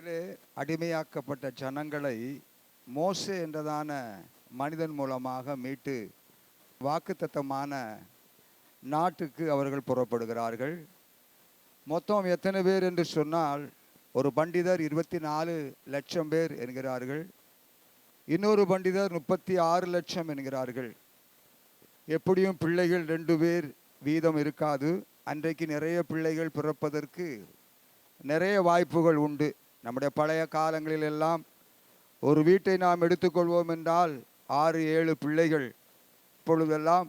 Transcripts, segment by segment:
எகிப்திலே அடிமையாக்கப்பட்ட ஜனங்களை மோசே என்றதான மனிதன் மூலமாக மீட்டு வாக்குத்தத்தமான நாட்டுக்கு அவர்கள் புறப்படுகிறார்கள். மொத்தம் எத்தனை பேர் என்று சொன்னால் ஒரு பண்டிதர் இருபத்தி நாலு லட்சம் பேர் என்கிறார்கள். இன்னொரு பண்டிதர் முப்பத்தி ஆறு லட்சம் என்கிறார்கள். எப்படியும் பிள்ளைகள் ரெண்டு பேர் வீதம் இருக்காது. அன்றைக்கு நிறைய பிள்ளைகள் பிறப்பதற்கு நிறைய வாய்ப்புகள் உண்டு. நம்முடைய பழைய காலங்களில் எல்லாம் ஒரு வீட்டை நாம் எடுத்துக்கொள்வோம் என்றால் ஆறு ஏழு பிள்ளைகள் இப்பொழுதெல்லாம்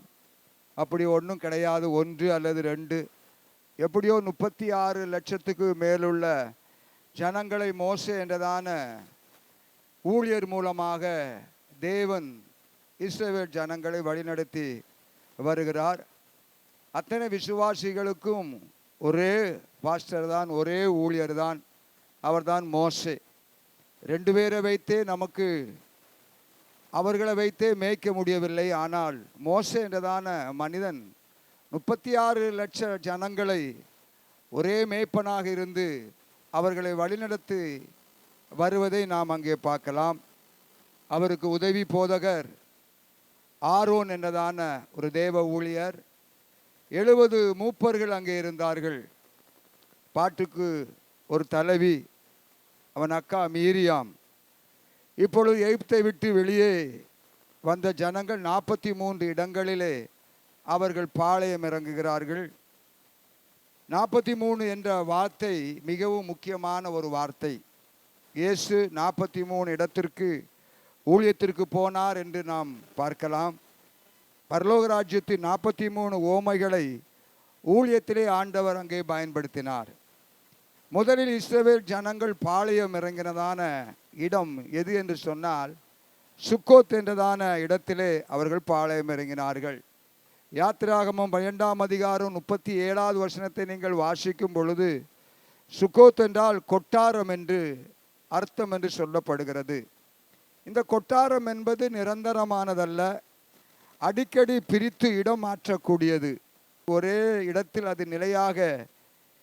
அப்படி ஒன்றும் கிடையாது. ஒன்று அல்லது ரெண்டு. எப்படியோ முப்பத்தி ஆறு லட்சத்துக்கு மேலுள்ள ஜனங்களை மோச என்றதான ஊழியர் மூலமாக தேவன் இஸ்ரவேல் ஜனங்களை வழிநடத்தி வருகிறார். அத்தனை விசுவாசிகளுக்கும் ஒரே பாஸ்டர் தான் ஒரே ஊழியர் தான். அவர்தான் மோசே. ரெண்டு பேரை வைத்தே நமக்கு அவர்களை வைத்தே மேய்க்க முடியவில்லை. ஆனால் மோசே என்றதான மனிதன் முப்பத்தி ஆறு லட்ச ஜனங்களை ஒரே மேய்ப்பனாக இருந்து அவர்களை வழிநடத்தி வருவதை நாம் அங்கே பார்க்கலாம். அவருக்கு உதவி போதகர் ஆரோன் என்றதான ஒரு தேவ ஊழியர். எழுபது மூப்பர்கள் அங்கே இருந்தார்கள். பாட்டுக்கு ஒரு தலைவி அவன் அக்கா மீரியாம். இப்பொழுது எகிப்தை விட்டு வெளியே வந்த ஜனங்கள் நாற்பத்தி மூன்று இடங்களிலே அவர்கள் பாளையம் இறங்குகிறார்கள். நாற்பத்தி மூணு என்ற வார்த்தை மிகவும் முக்கியமான ஒரு வார்த்தை. இயேசு நாற்பத்தி மூணு இடத்திற்கு ஊழியத்திற்கு போனார் என்று நாம் பார்க்கலாம். பரலோக ராஜ்யத்தின் நாற்பத்தி மூணு ஓமைகளை ஊழியத்திலே ஆண்டவர் அங்கே பயன்படுத்தினார். முதலில் இஸ்ரவேல் ஜனங்கள் பாளையம் இறங்கினதான இடம் எது என்று சொன்னால் சுக்கோத் என்றதான இடத்திலே அவர்கள் பாளையம் இறங்கினார்கள். யாத்திராகமம் பன்னெண்டாம் அதிகாரம் முப்பத்தி ஏழாவது வசனத்தை நீங்கள் வாசிக்கும் பொழுது சுக்கோத் என்றால் கொட்டாரம் என்று அர்த்தம் என்று சொல்லப்படுகிறது. இந்த கொட்டாரம் என்பது நிரந்தரமானதல்ல அடிக்கடி பிரித்து இடம் மாற்றக்கூடியது. ஒரே இடத்தில் அது நிலையாக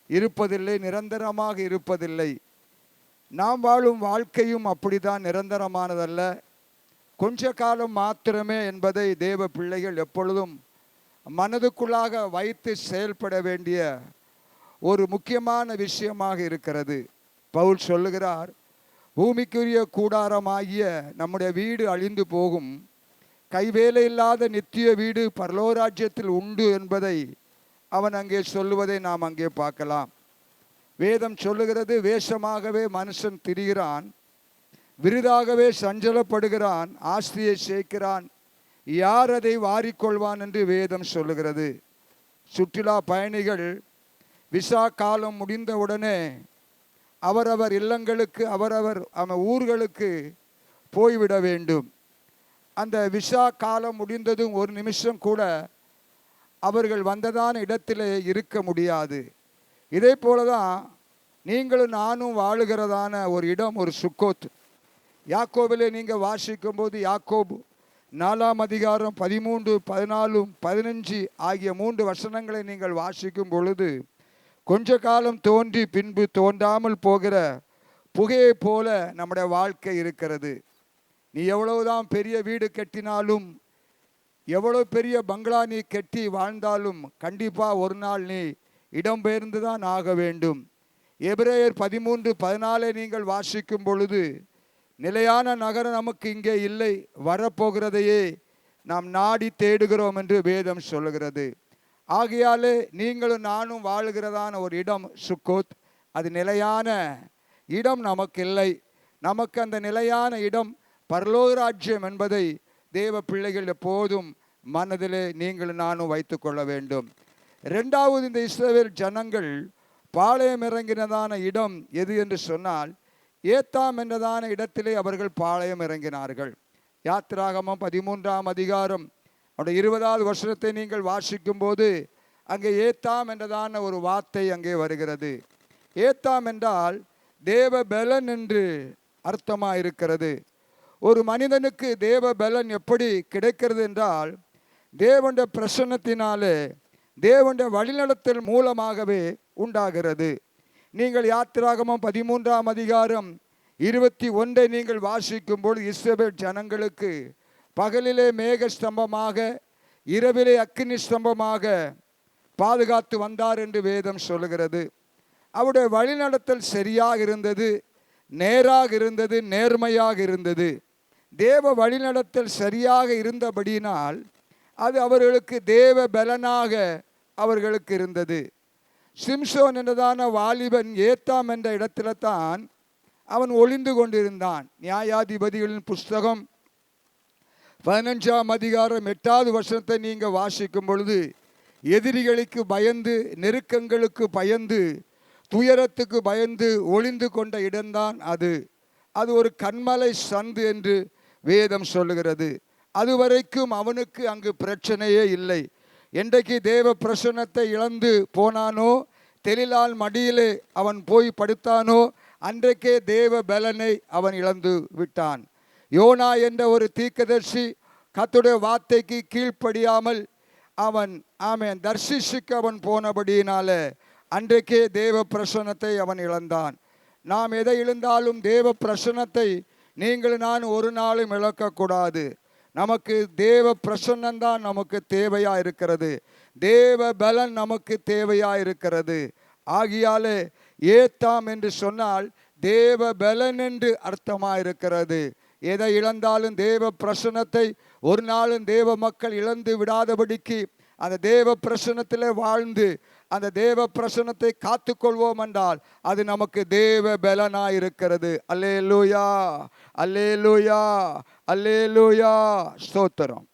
இருப்பதில்லை நிரந்தரமாக இருப்பதில்லை. நாம் வாழும் வாழ்க்கையும் அப்படிதான் நிரந்தரமானதல்ல. கொஞ்ச காலம் மாத்திரமே என்பதை தேவ பிள்ளைகள் எப்பொழுதும் மனதுக்குள்ளாக வைத்து செயல்பட வேண்டிய ஒரு முக்கியமான விஷயமாக இருக்கிறது. பவுல் சொல்லுகிறார் பூமிக்குரிய கூடாரமாகிய நம்முடைய வீடு அழிந்து போகும். கைவேலை இல்லாத நித்திய வீடு பரலோராஜ்யத்தில் உண்டு என்பதை அவன் அங்கே சொல்லுவதை நாம் அங்கே பார்க்கலாம். வேதம் சொல்லுகிறது வேஷமாகவே மனுஷன் திரிகிறான் விருதாகவே சஞ்சலப்படுகிறான் ஆஸ்தியை சேர்க்கிறான் யார் அதை வாரிக்கொள்வான் என்று வேதம் சொல்லுகிறது. சுற்றுலா பயணிகள் விசா காலம் முடிந்தவுடனே அவரவர் இல்லங்களுக்கு அவரவர் அவன் ஊர்களுக்கு போய்விட வேண்டும். அந்த விசா காலம் முடிந்ததும் ஒரு நிமிஷம் கூட அவர்கள் வந்ததான இடத்திலே இருக்க முடியாது. இதே போல தான் நீங்களும் நானும் வாழுகிறதான ஒரு இடம் ஒரு சுக்கோத். யாக்கோபிலே நீங்கள் வாசிக்கும் போது யாக்கோபு நாலாம் அதிகாரம் பதிமூன்று பதினாலும் பதினஞ்சு ஆகிய மூன்று வசனங்களை நீங்கள் வாசிக்கும் பொழுது கொஞ்ச காலம் தோன்றி பின்பு தோன்றாமல் போகிற புகையைப் போல நம்முடைய வாழ்க்கை இருக்கிறது. நீ எவ்வளவுதான் பெரிய வீடு கட்டினாலும் எவ்வளோ பெரிய பங்களா நீ கெட்டி வாழ்ந்தாலும் கண்டிப்பாக ஒரு நாள் நீ இடம்பெயர்ந்து தான் ஆக வேண்டும். எபிரேயர் பதிமூன்று பதினாலை நீங்கள் வாசிக்கும் பொழுது நிலையான நகரம் நமக்கு இங்கே இல்லை வரப்போகிறதையே நாம் நாடி தேடுகிறோம் என்று வேதம் சொல்லுகிறது. ஆகையாலே நீங்களும் நானும் வாழுகிறதான ஒரு இடம் சுக்கோத். அது நிலையான இடம் நமக்கு இல்லை. நமக்கு அந்த நிலையான இடம் பரலோகராஜ்யம் என்பதை தேவ பிள்ளைகள் எப்போதும் மனதிலே நீங்கள் நானும் வைத்துக்கொள்ள வேண்டும். ரெண்டாவது இந்த இஸ்ரேல் ஜனங்கள் பாளையம் இறங்கினதான இடம் எது என்று சொன்னால் ஏத்தாம் என்றதான இடத்திலே அவர்கள் பாளையம் இறங்கினார்கள். யாத்திராகமம் பதிமூன்றாம் அதிகாரம். அவருடைய இருபதாவது வருஷத்தை நீங்கள் வாசிக்கும் போது அங்கே ஏத்தாம் என்றதான ஒரு வார்த்தை அங்கே வருகிறது. ஏத்தாம் என்றால் தேவ பலன் என்று அர்த்தமாக இருக்கிறது ஒரு மனிதனுக்கு தேவ பலன் எப்படி கிடைக்கிறது என்றால் தேவனுடைய பிரசன்னத்தினாலே தேவனுடைய வழிநடத்தல் மூலமாகவே உண்டாகிறது. நீங்கள் யாத்திராகமம் பதிமூன்றாம் அதிகாரம் இருபத்தி ஒன்றை நீங்கள் வாசிக்கும்போது இஸ்ரேல் ஜனங்களுக்கு பகலிலே மேக ஸ்தம்பமாக இரவிலே அக்னி ஸ்தம்பமாக பாதுகாத்து வந்தார் என்று வேதம் சொல்லுகிறது. அவருடைய வழிநடத்தல் சரியாக இருந்தது நேராக இருந்தது நேர்மையாக இருந்தது. தேவ வழிநடத்தல் சரியாக இருந்தபடியினால் அது அவர்களுக்கு தேவ பலனாக அவர்களுக்கு இருந்தது. சிம்சோன் என்றதான வாலிபன் ஏத்தாம் என்ற இடத்துல தான் அவன் ஒளிந்து கொண்டிருந்தான். நியாயாதிபதிகளின் புஸ்தகம் பதினஞ்சாம் அதிகாரம் எட்டாவது வருஷத்தை நீங்கள் வாசிக்கும் பொழுது எதிரிகளுக்கு பயந்து நெருக்கங்களுக்கு பயந்து துயரத்துக்கு பயந்து ஒளிந்து கொண்ட இடம்தான் அது. அது ஒரு கண்மலை சந்து என்று வேதம் சொல்லுகிறது. அதுவரைக்கும் அவனுக்கு அங்கு பிரச்சனையே இல்லை. என்றைக்கு தேவ பிரசன்னத்தை இழந்து போனானோ தெளிலால் மடியிலே அவன் போய் படுத்தானோ அன்றைக்கே தேவ பலனை அவன் இழந்து விட்டான். யோனா என்ற ஒரு தீக்கதர்சி கத்துடைய வார்த்தைக்கு கீழ்ப்படியாமல் அவன் ஆமேன் தர்சிசுக்கு அவன் போனபடியினால அன்றைக்கே தேவ பிரசன்னத்தை அவன் இழந்தான். நாம் எதை இழந்தாலும் தேவ பிரசன்னத்தை நீங்கள் நான் ஒரு நாளும் இழக்கக்கூடாது. நமக்கு தேவ பிரசன்னம்தான் நமக்கு தேவையா இருக்கிறது. தேவ பலன் நமக்கு தேவையா இருக்கிறது. ஆகியாலே ஏத்தாம் என்று சொன்னால் தேவ பலன் என்று அர்த்தமா இருக்கிறது. எதை இழந்தாலும் தேவ பிரசனத்தை ஒரு நாளும் தேவ மக்கள் இழந்து விடாதபடிக்கு அந்த தேவ பிரசனத்தில் வாழ்ந்து அந்த தேவ பிரசனத்தை காத்துக்கொள்வோம் என்றால் அது நமக்கு தேவ பலனாய் இருக்கிறது அல்லே லூயா அல்லே லூயா அல்லே லூயா ஸ்தோத்திரம்.